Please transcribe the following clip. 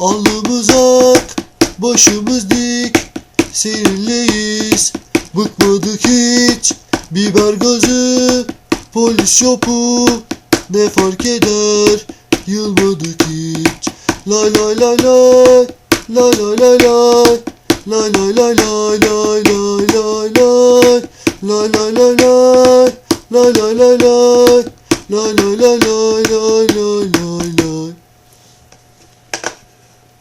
Alnımız ak, başımız dik Sinirliyiz, bıkmadık hiç Biber gazı, polis yopu Ne fark eder, yılmadık hiç Lay lay lay lay Lay lay lay lay Lay lay lay lay lay lay lay lay Lay lay lay lay Lay lay lay lay Lay lay lay lay lay lay lay